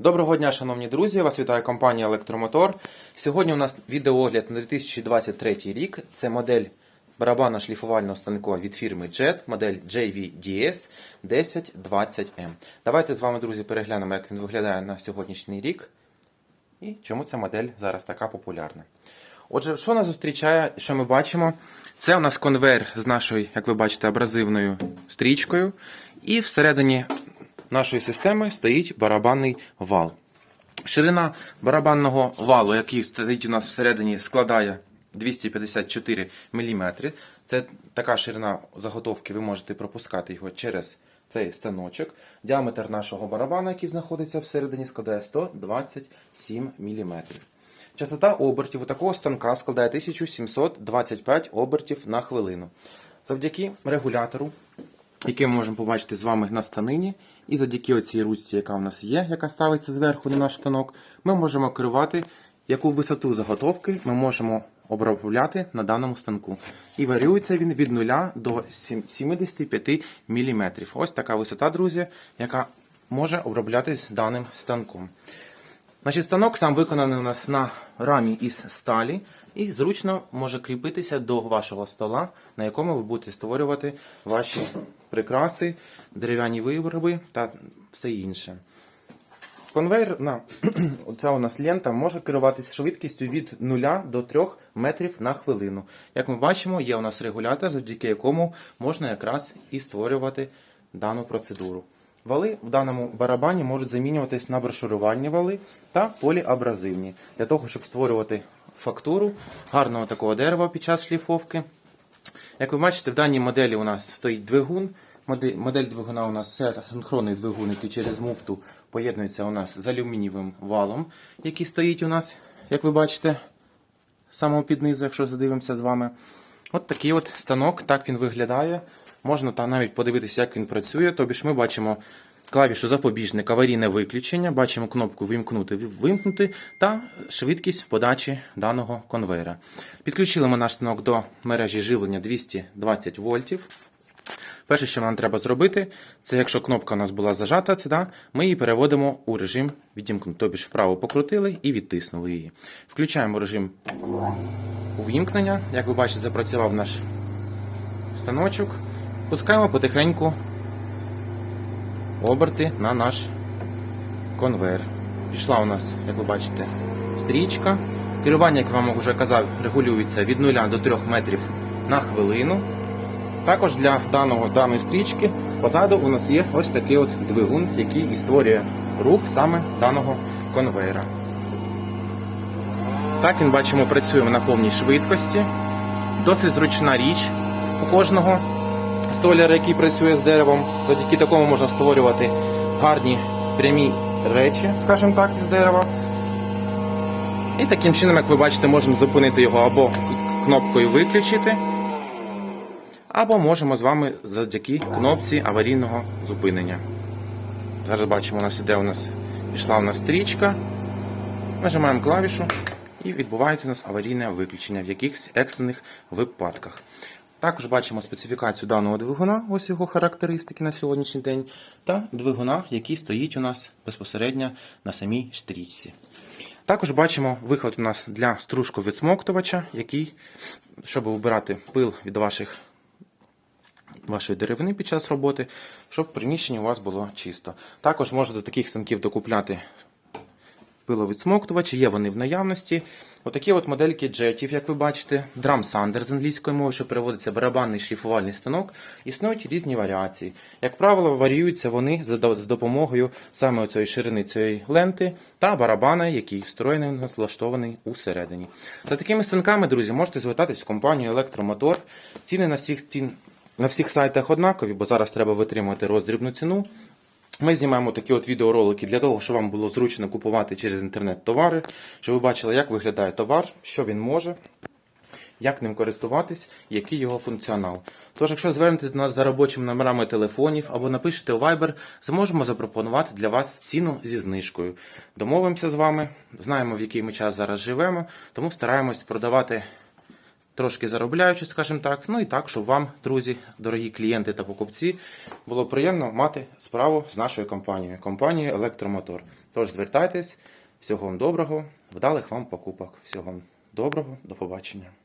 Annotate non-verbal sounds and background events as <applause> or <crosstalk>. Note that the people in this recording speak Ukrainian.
Доброго дня, шановні друзі! Вас вітає компанія Електромотор. Сьогодні у нас відеоогляд на 2023 рік. Це модель барабана шліфувального станку від фірми JET, модель JVDS 1020M. Давайте з вами, друзі, переглянемо, як він виглядає на сьогоднішній рік і чому ця модель зараз така популярна. Отже, що нас зустрічає, що ми бачимо? Це у нас конвейер з нашою, як ви бачите, абразивною стрічкою. І всередині нашої системи стоїть барабанний вал. Ширина барабанного валу, який стоїть у нас всередині, складає 254 мм. Це така ширина заготовки, ви можете пропускати його через цей станочок. Діаметр нашого барабана, який знаходиться всередині, складає 127 мм. Частота обертів у такого станка складає 1725 обертів на хвилину. Завдяки регулятору, який ми можемо побачити з вами на станині, і завдяки оцій ручці, яка у нас є, яка ставиться зверху на наш станок, ми можемо керувати, яку висоту заготовки ми можемо обробляти на даному станку. І варіюється він від 0 до 75 мм. Ось така висота, друзі, яка може оброблятись даним станком. Значить, станок сам виконаний у нас на рамі із сталі і зручно може кріпитися до вашого стола, на якому ви будете створювати ваші прикраси, дерев'яні вироби та все інше. Конвейер, на, <clears throat> ця у нас лента може керуватися швидкістю від 0 до 3 метрів на хвилину. Як ми бачимо, є у нас регулятор, завдяки якому можна якраз і створювати дану процедуру. Вали в даному барабані можуть замінюватись на брошурувальні вали та поліабразивні, для того, щоб створювати фактуру гарного такого дерева під час шліфовки. Як ви бачите, в даній моделі у нас стоїть двигун. Модель, двигуна у нас це синхронний двигун, який через муфту поєднується у нас з алюмінієвим валом, який стоїть у нас, як ви бачите, самого під низу, якщо задивимося з вами. От такий от станок, так він виглядає. Можна там навіть подивитися, як він працює. Тобі ж ми бачимо клавішу запобіжник, аварійне виключення, бачимо кнопку вимкнути, вимкнути та швидкість подачі даного конвейера. Підключили ми наш станок до мережі живлення 220 вольтів. Перше, що нам треба зробити, це якщо кнопка у нас була зажата, це, да, ми її переводимо у режим відімкнути. Тобі ж вправо покрутили і відтиснули її. Включаємо режим увімкнення. Як ви бачите, запрацював наш станочок. Пускаємо потихеньку оберти на наш конвейер. Пішла у нас, як ви бачите, стрічка. Керування, як я вам вже казав, регулюється від 0 до 3 метрів на хвилину. Також для даного, даної стрічки позаду у нас є ось такий от двигун, який і створює рух саме даного конвейера. Так він бачимо, працюємо на повній швидкості. Досить зручна річ у кожного столяра, який працює з деревом. Завдяки такому можна створювати гарні прямі речі, скажімо так, із дерева. І таким чином, як ви бачите, можемо зупинити його або кнопкою виключити, або можемо з вами завдяки кнопці аварійного зупинення. Зараз бачимо, у нас іде у нас пішла у нас стрічка. Нажимаємо клавішу і відбувається у нас аварійне виключення в якихось екстрених випадках. Також бачимо специфікацію даного двигуна, ось його характеристики на сьогоднішній день, та двигуна, який стоїть у нас безпосередньо на самій стрічці. Також бачимо виход у нас для стружку відсмоктувача, який, щоб вбирати пил від ваших вашої деревини під час роботи, щоб приміщення у вас було чисто. Також можна до таких станків докупляти пиловідсмоктувачі, є вони в наявності. Отакі от модельки джетів, як ви бачите, Sander з англійської мови, що переводиться барабанний шліфувальний станок, існують різні варіації. Як правило, варіюються вони за допомогою саме цієї ширини цієї ленти та барабана, який встроєний влаштований усередині. За такими станками, друзі, можете звертатись в компанію Електромотор. Ціни на всіх цін. На всіх сайтах однакові, бо зараз треба витримувати роздрібну ціну. Ми знімаємо такі от відеоролики для того, щоб вам було зручно купувати через інтернет товари, щоб ви бачили, як виглядає товар, що він може, як ним користуватись, який його функціонал. Тож, якщо звернетесь до нас за робочими номерами телефонів або напишете у Viber, зможемо запропонувати для вас ціну зі знижкою. Домовимося з вами, знаємо, в який ми час зараз живемо, тому стараємось продавати трошки заробляючи, скажімо так. Ну і так, щоб вам, друзі, дорогі клієнти та покупці, було приємно мати справу з нашою компанією, компанією Електромотор. Тож звертайтесь, всього вам доброго, вдалих вам покупок. Всього вам доброго, до побачення.